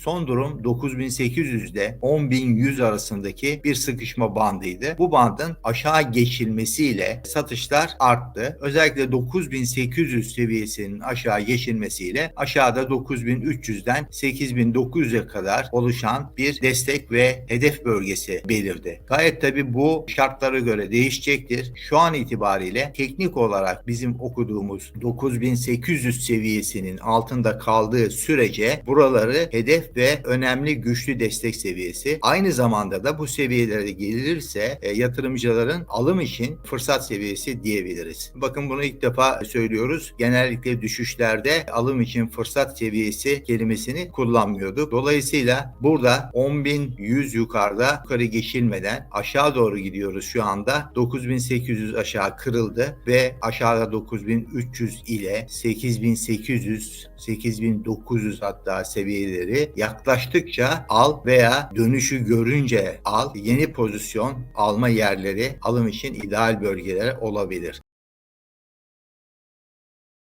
Son durum 9800'de 10100 arasındaki bir sıkışma bandıydı. Bu bandın aşağı geçilmesiyle satışlar arttı. Özellikle 9800 seviyesinin aşağı geçilmesiyle aşağıda 9300'den 8900'e kadar oluşan bir destek ve hedef bölgesi belirdi. Gayet tabi bu şartlara göre değişecektir. Şu an itibariyle teknik olarak bizim okuduğumuz 9800 seviyesinin altında kaldığı sürece buraları hedef ve önemli güçlü destek seviyesi. Aynı zamanda da bu seviyelere gelirse e, yatırımcıların alım için fırsat seviyesi diyebiliriz. Bakın bunu ilk defa söylüyoruz. Genellikle düşüşlerde alım için fırsat seviyesi kelimesini kullanmıyorduk. Dolayısıyla burada 10.100 yukarıda yukarı geçilmeden aşağı doğru gidiyoruz şu anda. 9800 aşağı kırıldı ve aşağıda 9300 ile 8800 8900 hatta seviyeleri yaklaştıkça al veya dönüşü görünce al. Yeni pozisyon alma yerleri alım için ideal bölgeler olabilir.